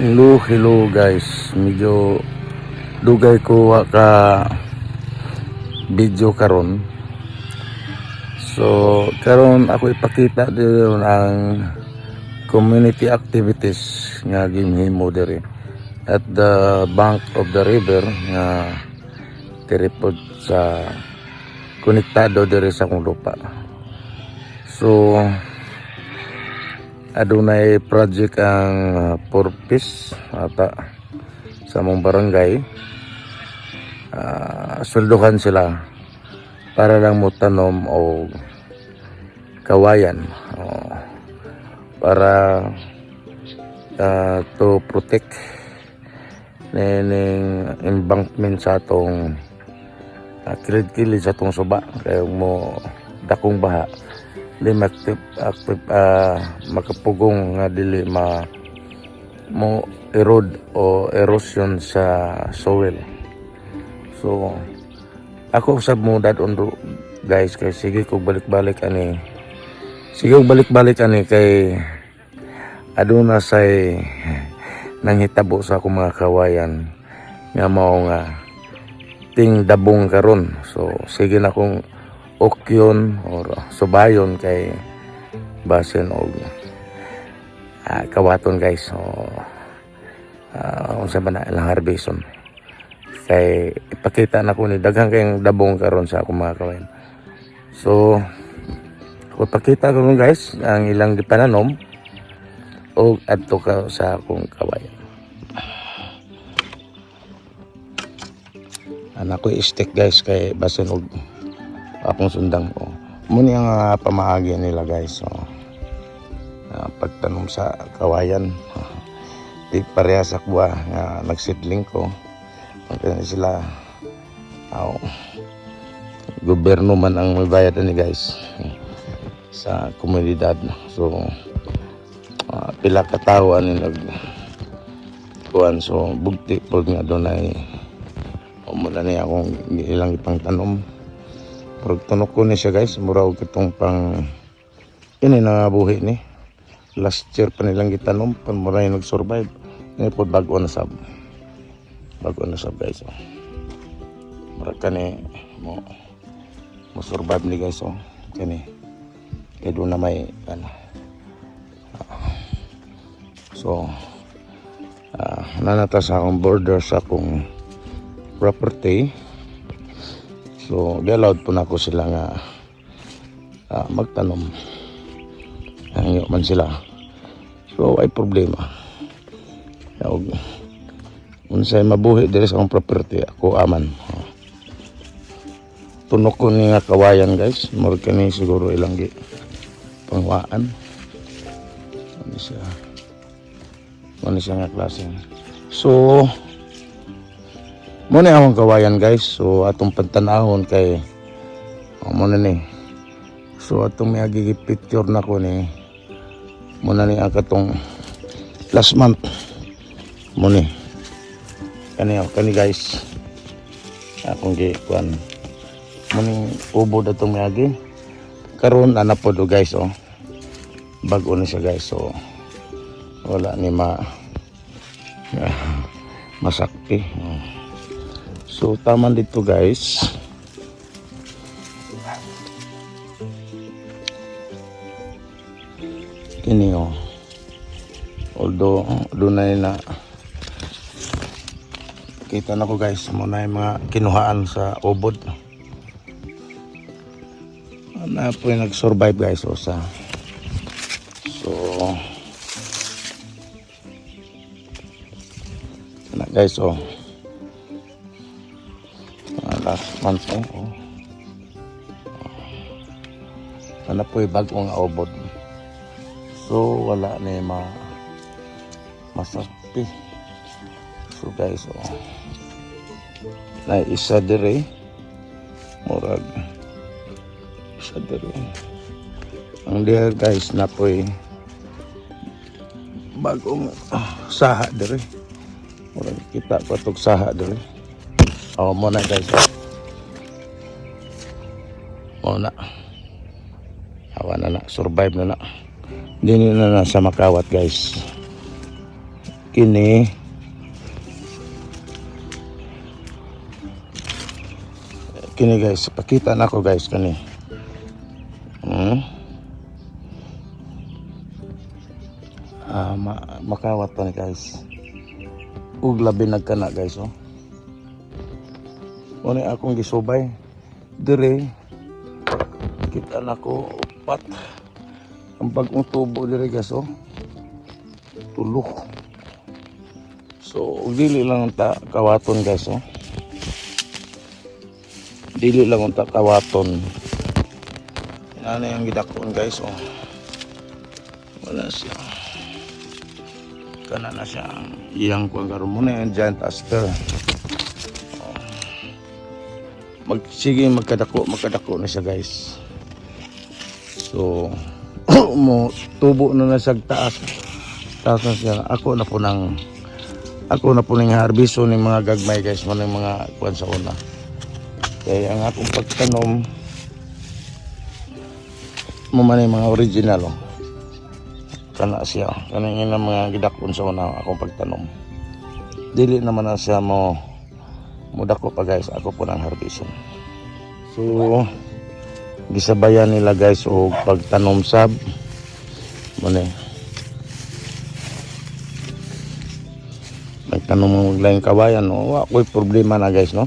Hello, hello guys. Medyo dugay ko ka video karon. So, karon ako ipakita din ang community activities nga ginhimo diri at the bank of the river nga tiripod sa konektado diri sa akong lupa. So, adunay project ang purpose ata sa mong barangay. Uh, sweldohan sila para lang mo tanom o kawayan o, para uh, to protect nining embankment sa atong uh, kilid-kilid sa atong suba. Kaya mo dakong baha di maktip active ah, makapugong nga dili ma mo erode o erosion sa soil. So ako usab mo dad on ro- guys kay sige kog balik-balik ani. Sige kog balik-balik ani kay aduna say nanghitabo sa akong mga kawayan nga mao nga ting dabong karon. So sige na kong okyon or subayon kay basin og ah, kawaton guys. So uh, unsa ba na ilang harveston. Kay ipakita na ko ni daghang kayong dabong karon sa akong mga kawayan. So ipakita ko nun, guys ang ilang gipananom o adto ka sa akong kawayan. Anak ko stick guys kay basin og akong sundang ko. Muni ang uh, pamaagi nila guys. So, uh, pagtanom sa kawayan. Di pareha sa kuha nga nagsidling ko. Pagka sila aw gobyerno man ang may bayad ni guys sa komunidad. So uh, pila ka tawo ani nag kuan so bugti pud nga dunay o muna ni akong ilang ipang tanom Pag tunok ko ni siya guys, mura og itong pang ini na buhi ni. Last year pa nilang gitanom, pan mura yung nag-survive. Ini po bago na sab. Bago na sab guys. Oh. Mura ka ni mo mo survive ni guys oh. Kani. Kaya doon na may ano. So, ah nanata sa akong border sa akong property. So, allowed po na ko sila nga ah, magtanom. Hangyo man sila. So, ay problema. Kaya, unsay mabuhi diri sa akong property, ako aman. Oh. Tunok ko ni nga kawayan guys. Murag kani siguro ilang gi pangwaan. Ano siya? Ano siya nga klase? So, Muna akong kawayan guys. So atong pantanahon kay oh, muna ni. So atong may picture na ko ni muna ni ang katong last month. Muna kani ako kani guys. Akong gi kuan. Muna ubo datong may agi. Karon ana po guys oh. Bago na siya guys. So wala ni ma masakti. Oh. So tama dito guys. Kini oh. Although dunay na kita na ko guys muna yung mga kinuhaan sa ubod. Na po yung nag-survive guys oh, sa So na guys oh last month eh. Oh. Ano po bagong aubod. So wala na yung ma masakti. So guys, oh. Na isa dire. Murag. Isa dire. Ang diya guys na po yung bagong ah, saha dire. Murag kita ko itong saha dire. Oh, mo na guys. Mo na. Awa na na. Survive na na. Hindi na na sa makawat guys. kini kini guys pakita na ko guys kani hmm? ah, ma makawat pa ni guys ug labi nagkana guys oh Muna akong gisubay. Dire kita na ko upat. Ang bagong tubo dire guys oh tulo so dili lang ta kawaton guys oh dili lang unta kawaton. Ano yung gidakon guys oh wala siya. Kana na siya ang iyang kuang muna yung giant aster. Mag sige magkadako magkadako na siya guys. So mo tubo na na siya taas. Taas na siya. Ako na po nang ako na po nang harbiso ng mga gagmay guys mo ng mga kuan sa una. Kaya ang akong pagtanom mo man mga original oh. kana siya. Kaning ina mga gidakon sa una akong pagtanom. Dili naman na siya mo mudako pa guys. Ako po nang harbison so gisabayan nila guys og pagtanom sab. Mo ni nagtanom mo lang kawayan no? Wa ko'y problema na guys no?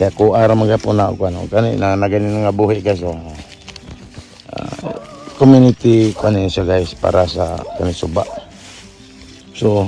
Kaya ko ara magapon na ako ano? Kani na na ganun nga buhi guys oh. Ah, community kani siya guys para sa kani suba. So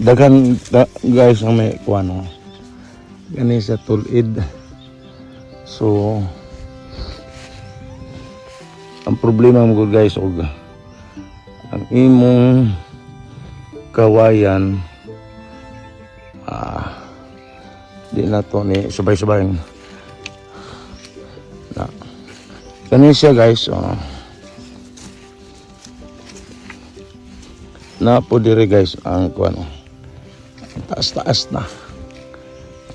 daghan da, guys ang may kuano kani sa tulid. So ang problema mo guys og ang imong kawayan ah di na to ni subay-subay na. Kani siya guys oh. Na po dire guys ang kuano taas-taas na.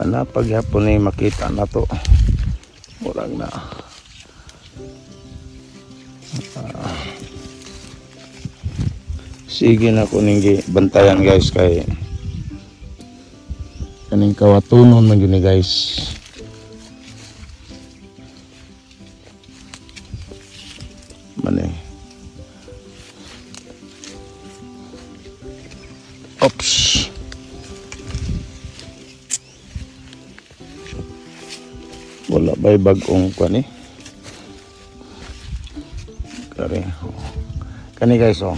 Ana pagyapon ni makita na to. Murag na. Ah. sige na ko ning gi- bantayan guys kay kaning kawatunon man yun guys. Mani wala ba'y bagong kani? Kari. Kani guys oh.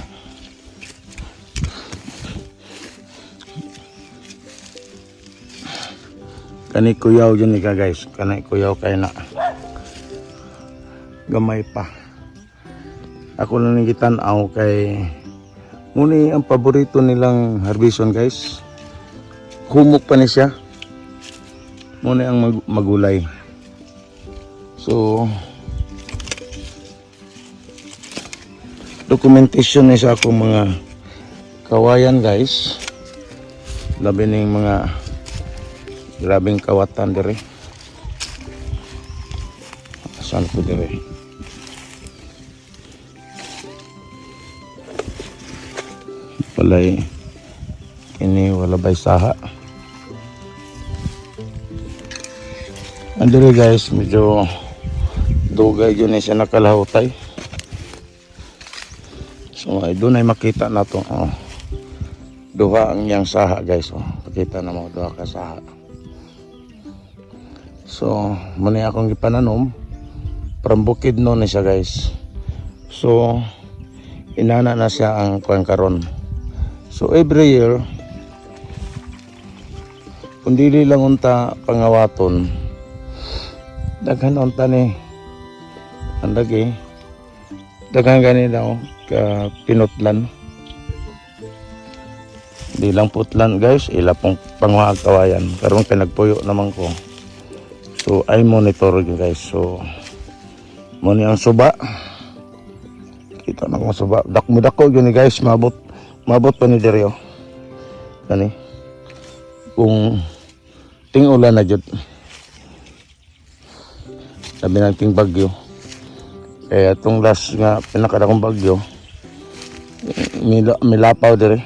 Kani kuyaw dyan ka guys. Kani kuyaw kay na. Gamay pa. Ako na nang gitanaw kay muni ang paborito nilang harbison guys. Humok pa ni siya. Muni ang mag- magulay so documentation ni sa akong mga kawayan guys. Labi ning mga grabing kawatan dire saan po dire palay ini wala bay saha. Andire guys medyo dugay yun siya nakalahutay so ay doon ay makita na to oh. duha ang yang saha guys oh. pakita na mo duha ka saha So, muna akong ipananom. From bukid no ni siya guys. So, inana na siya ang kuwan karon. So, every year, kung lang unta pangawaton, daghan unta ni ang lagi. Daghan gani daw ka pinutlan. Di lang putlan guys, ila pong pangwag kawayan. Karon pinagpuyo naman ko. So I monitor guys. So mo ni ang suba. Kita na kong suba. Dak mo dako ni guys. Mabot mabot pa ni Dario. Kani. Kung ting ulan na jud. Sabi ng ting bagyo. Kaya itong last nga pinakadakong bagyo. Mila, milapaw dire.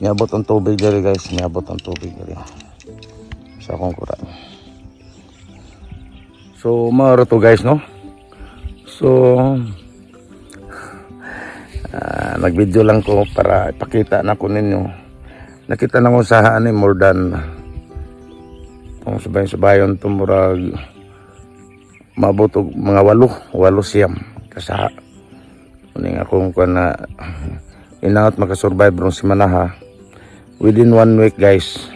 Niabot ang tubig diri guys, niabot ang tubig diri. Sa akong kurat. So, maro to guys, no? So, ah, nag-video lang ko para ipakita na ko ninyo. Nakita na ko sa ani more than kung sabay-sabayon tumurag maabot og mga walo, walo siyam. Kasaha. Kuning akong kuan na inaot makasurvive ron si Manaha. Within one week guys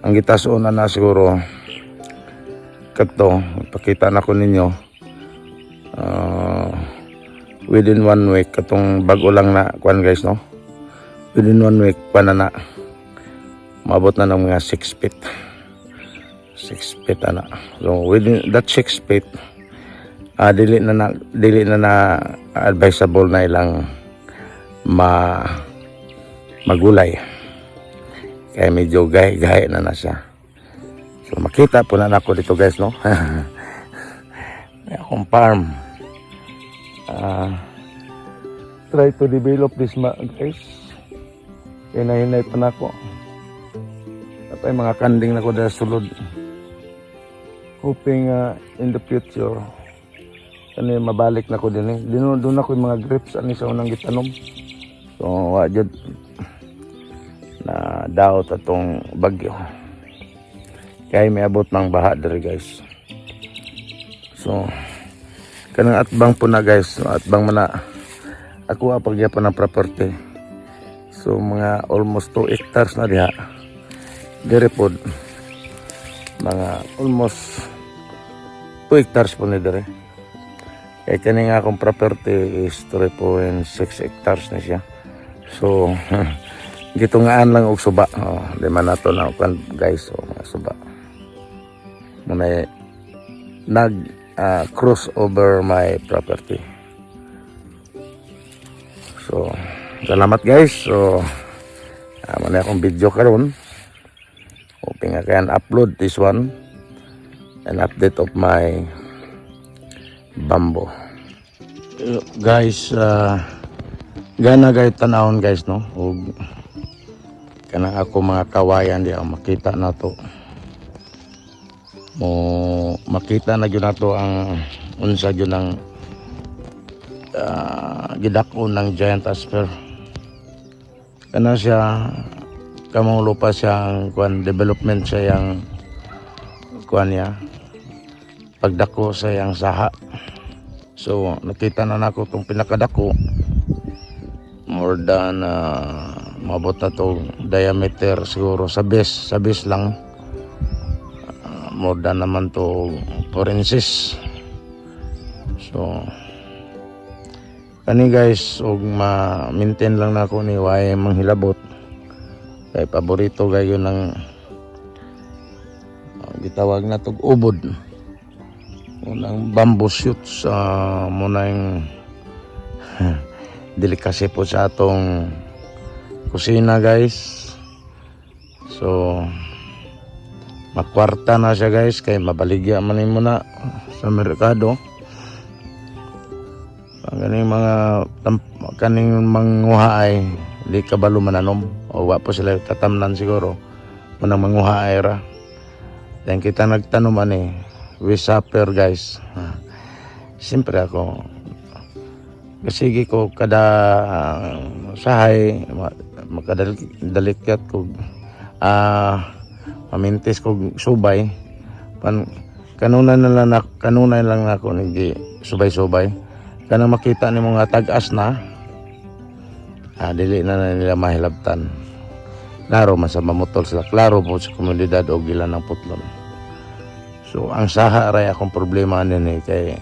ang gitason na siguro kato pakita na ko ninyo Ah, within one week katong bago lang na kuan guys no? Within one week kuan na na. Maabot na ng mga 6 feet 6 feet ana so within that 6 feet ah dili na na dili na na advisable na ilang ma magulay. Kaya medyo gay na na siya. So makita po na nako dito guys no? May akong farm. Ah, try to develop this ma guys. Hinahinay pa na ako tapay mga kanding na ko dahil sulod hoping ah, in the future kani mabalik na ko din eh. Dino, doon ako yung mga grapes ani sa unang gitanom. So, wa na daot atong bagyo. Kaya may abot ng baha diri guys. So, kanang atbang po na guys, atbang man na ako apagya pa ng property. So, mga almost 2 hectares na diha. Dire pod mga almost 2 hectares po ni dire. Kaya kani nga akong property is 3.6 hectares na siya. So, gitungaan lang og suba. Oh, di man nato na kan guys, so mga suba. Muna nag ah, cross over my property. So, salamat guys. So, uh, muna akong video karon. Hoping I can upload this one an update of my bamboo. Guys, uh, gana guys tanawon guys no. Og kanang ako mga kawayan di ako makita na to. Mo makita na gyud nato ang unsa gyud ang uh, gidako ng giant asper. Kana siya kamong lupa siyang kuan development siya yang kuan niya pagdako sa yang saha. So, nakita na nako tong pinakadako. More than uh, mabot na to diameter siguro sa base, sa base lang. Uh, more than naman to 4 inches. So, kani guys, og ma-maintain lang nako ni way manghilabot. Kay paborito gayo ng uh, gitawag na tog ubod unang bamboo shoots uh, muna yung delikasi po sa atong kusina guys. So makwarta na siya guys kay mabaligya man mo na sa merkado. Ang ganing mga kaning manguha ay di kabalo mananom o wa po sila tatamnan siguro. Unang manguha ay ra. Then kita nagtanom ani wisapper guys. Ah, siyempre ako kasigi ko kada ah, sahay ma- makadalikat ko ah mamintis ko subay. Pan kanunay na lang na, lang ako ni subay-subay. Kanang makita ni mga tag-as na ah, dili na, na nila mahilabtan. Klaro man sa mamutol sila. Klaro po sa komunidad o gila ng putlon So ang saha ray akong problema nini kay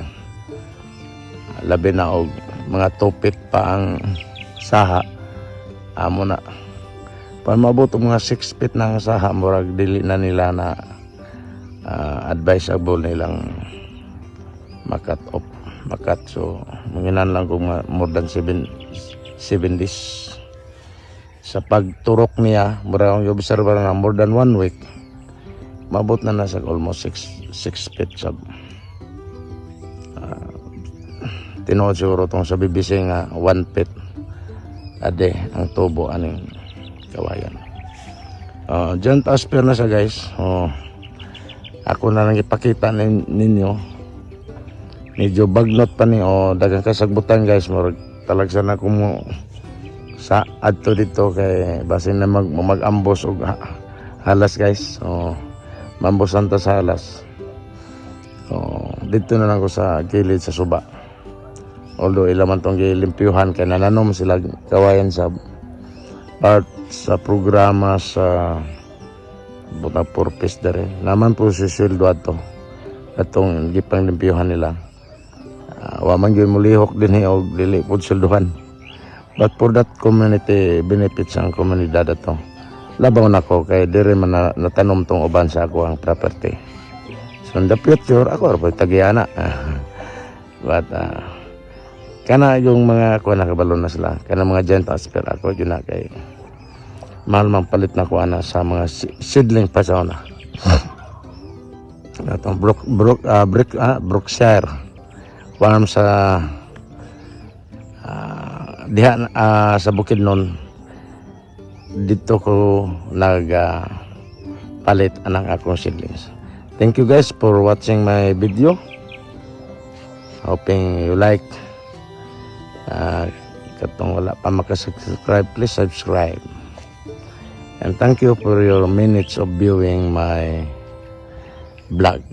labi na og mga tupit pa ang saha. Amo na. Pan mabot og mga 6 feet na ang saha murag dili na nila na ah, advisable nilang makat off makat. So manginan lang kung more than 7 7 days. Sa pagturok niya mura akong observe na more than one week mabot na nasa almost 6 6 feet sab uh, tinuod siguro tong sa BBC nga 1 feet ade ang tubo aning kawayan. Uh, Diyan taas na siya guys. Oh, ako na lang ipakita nin, ninyo. Medyo bagnot pa ni o dagang kasagbutan guys. Murag talagsa na kumo sa adto dito kay basin na mag mag-ambos og ha- halas guys. So mambosan ta sa halas. So dito na lang ko sa gilid sa suba. Although ilaman tong gilimpyuhan kay nananom sila kawayan sa part sa programa sa buta purpose dere. Naman po si sildo ato. Atong gipang limpyuhan nila. Uh, wa man mulihok din og dili pud silduhan. But for that community benefits ang komunidad ato. Labaw na ko kay dire man na, natanom tong uban sa ako ang property. So in the future ako ra tagiana. But uh, kana yung mga kuha na kabalo na sila. Kana mga giant asper ako yun na kay mahal man palit na kuha na sa mga seedling pa sa una. Atong Brook, Brook, ah, Brick, ah, Brookshire farm sa ah, diha ah, sa bukid nun dito ko nag ah, palit ang akong seedlings. Thank you guys for watching my video. Hoping you like. Uh, katong wala pa makasubscribe, please subscribe. And thank you for your minutes of viewing my vlog.